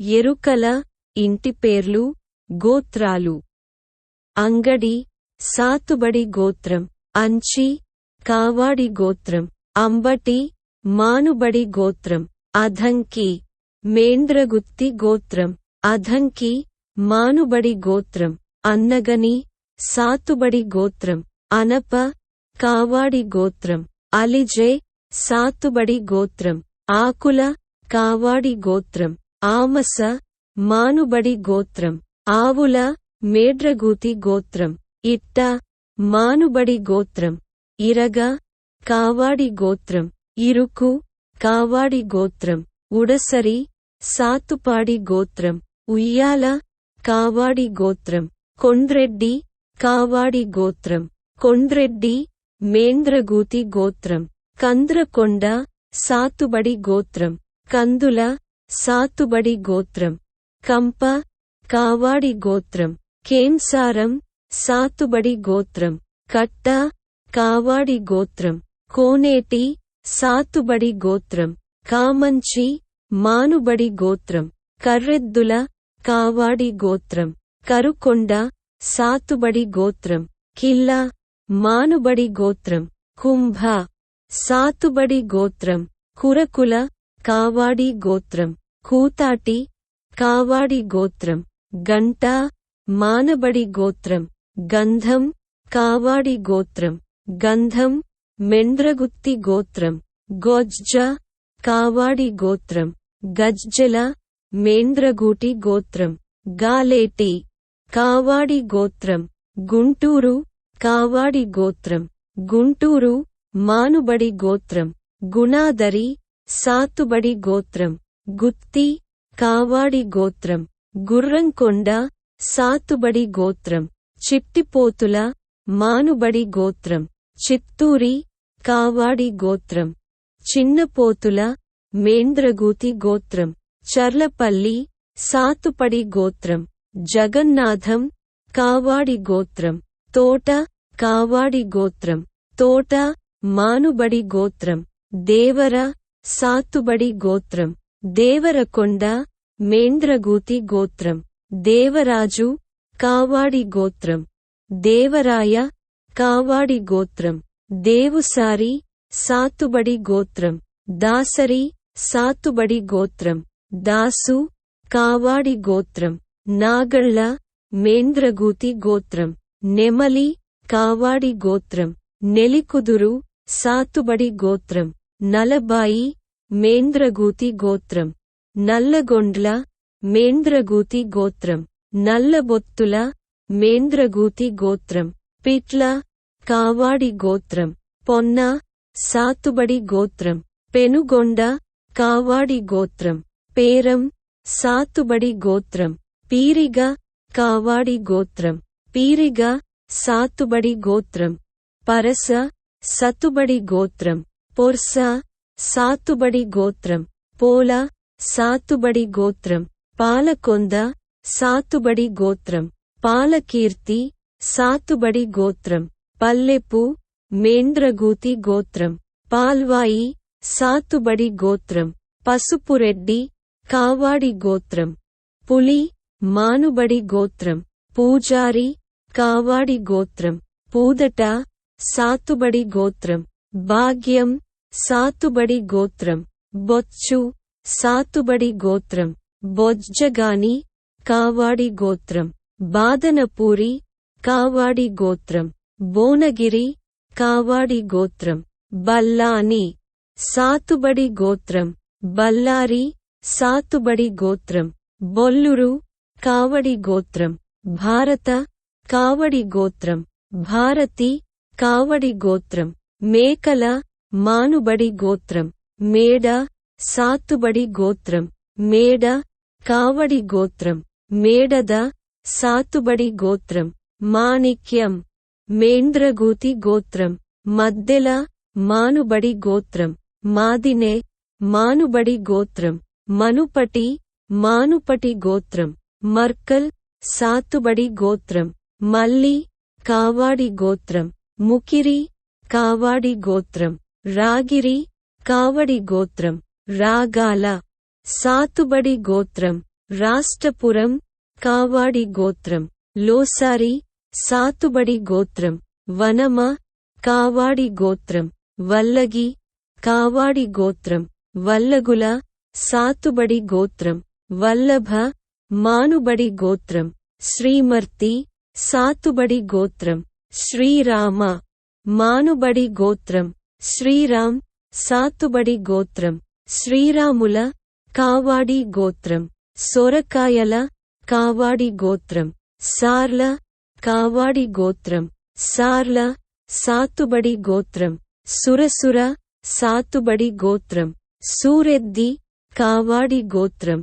ఎరుకల ఇంటి పేర్లు గోత్రాలు. అంగడి సాతుబడి గోత్రం. అంచి కావాడి గోత్రం. అంబటి మానుబడి గోత్రం. అధంకి మేంద్రగుత్తి గోత్రం. అధంకి మానుబడి గోత్రం. అన్నగని సాతుబడి గోత్రం. అనప కావాడి గోత్రం. అలిజే సాతుబడి గోత్రం. ఆకుల కావాడి గోత్రం. ఆమస మానుబడి గోత్రం ఆవుల మేడ్రగూతి గోత్రం ఇట్ట మానుబడి గోత్రం ఇరగ కావాడి గోత్రం ఇరుకు కావాడి గోత్రం ఉడసరి సాతుపాడి గోత్రం ఉయ్యాల కావాడి గోత్రం కొండ్రెడ్డి కావాడి గోత్రం కొండ్రెడ్డి మేంద్రగూతి గోత్రం కంద్రకొండ సాతుబడి గోత్రం కందుల సాతుబడి గోత్రం కంప కావాడి గోత్రం కేన్సారం సాతుబడి గోత్రం కట్ట కావాడి గోత్రం కోనేటి సాతుబడి గోత్రం కామంచి మానుబడి గోత్రం కర్రెద్దుల కావాడి గోత్రం కరుకొండ సాతుబడి గోత్రం కిల్లా మానుబడి గోత్రం కుంభ సాతుబడి గోత్రం కురకుల కావాడి గోత్రం కూతాటి కావాడి గోత్రం గంట మానబడి గోత్రం గంధం కావాడి గోత్రం గంధం మెండ్రగుత్తి గోత్రం గోజ్జ కావాడి గోత్రం గజ్జల మేంద్రగూటి గోత్రం గాలేటి కావాడి గోత్రం గుంటూరు కావాడి గోత్రం గుంటూరు మానుబడి గోత్రం గుణాదరి సాతుబడి గోత్రం గుత్తి కావాడి గోత్రం గుర్రంకొండ సాతుబడి గోత్రం చిట్టిపోతుల మానుబడి గోత్రం చిత్తూరి కావాడి గోత్రం చిన్నపోతుల మేంద్రగూతి గోత్రం చర్లపల్లి సాతుపడి గోత్రం జగన్నాథం కావాడి గోత్రం తోట కావాడి గోత్రం తోట మానుబడి గోత్రం దేవర సాతుబడి గోత్రం దేవరకొండ మేంద్రగూతి గోత్రం దేవరాజు కావాడి గోత్రం దేవరాయ కావాడి గోత్రం దేవుసారి సాతుబడి గోత్రం దాసరి సాతుబడి గోత్రం దాసు కావాడి గోత్రం నాగళ్ళ మేంద్రగూతి గోత్రం నెమలి కావాడి గోత్రం నెలికుదురు సాతుబడి గోత్రం నలబాయి మేంద్రగూతి గోత్రం. నల్లగొండ్ల మేంద్రగూతి గోత్రం. నల్లబొత్తుల మేంద్రగూతి గోత్రం. పిట్ల కావాడి గోత్రం. పొన్న సాతుబడి గోత్రం. పెనుగొండ కావాడి గోత్రం. పేరం సాతుబడి గోత్రం. పీరిగ కావాడి గోత్రం. పీరిగ సాతుబడి గోత్రం. పరస సతుబడి గోత్రం. పొర్స సాతుబడి గోత్రం పోల సాతుబడి గోత్రం పాలకొంద సాతుబడి గోత్రం పాలకీర్తి సాతుబడి గోత్రం పల్లెపు మేంద్రగూతి గోత్రం పాల్వాయి సాతుబడి గోత్రం పసుపురెడ్డి కావాడి గోత్రం పులి మానుబడి గోత్రం పూజారి కావాడి గోత్రం పూదట సాతుబడి గోత్రం భాగ్యం సాతుబడి గోత్రం బొచ్చు సాతుబడి గోత్రం బొజ్జగాని కావాడి గోత్రం బాదనపూరి కావాడి గోత్రం బోనగిరి కావాడి గోత్రం బల్లాని సాతుబడి గోత్రం బల్లారి సాతుబడి గోత్రం బొల్లురు కావడి గోత్రం భారత కావడి గోత్రం భారతి కావడి గోత్రం మేకల మానుబడి గోత్రం మేడ సాత్తుబడి గోత్రం మేడ కావడి గోత్రం మేడద సాతుబడి గోత్రం మాణిక్యం మేంద్రగూతి గోత్రం మద్దెల మానుబడి గోత్రం మాదినే మానుబడి గోత్రం మనుపటి మానుపటి గోత్రం మర్కల్ సాతుబడి గోత్రం మల్లి కావాడి గోత్రం ముకిరి కావాడి గోత్రం. రాగిరి కావడి గోత్రం రాగాల సాతుబడి గోత్రం రాష్ట్రపురం కావాడి గోత్రం లోసారి సాతుబడి గోత్రం వనమ కావాడి గోత్రం వల్లగి కావాడి గోత్రం వల్లగుల సాతుబడి గోత్రం వల్లభ మానుబడి గోత్రం శ్రీమర్తి సాతుబడి గోత్రం శ్రీరామ మానుబడి గోత్రం శ్రీరామ్ సాతుబడి గోత్రం శ్రీరాముల కావాడి గోత్రం సొరకాయల కావాడి గోత్రం సార్ల కావాడి గోత్రం సార్ల సాతుబడి గోత్రం సురసుర సాతుబడి గోత్రం సూరెద్ది కావాడి గోత్రం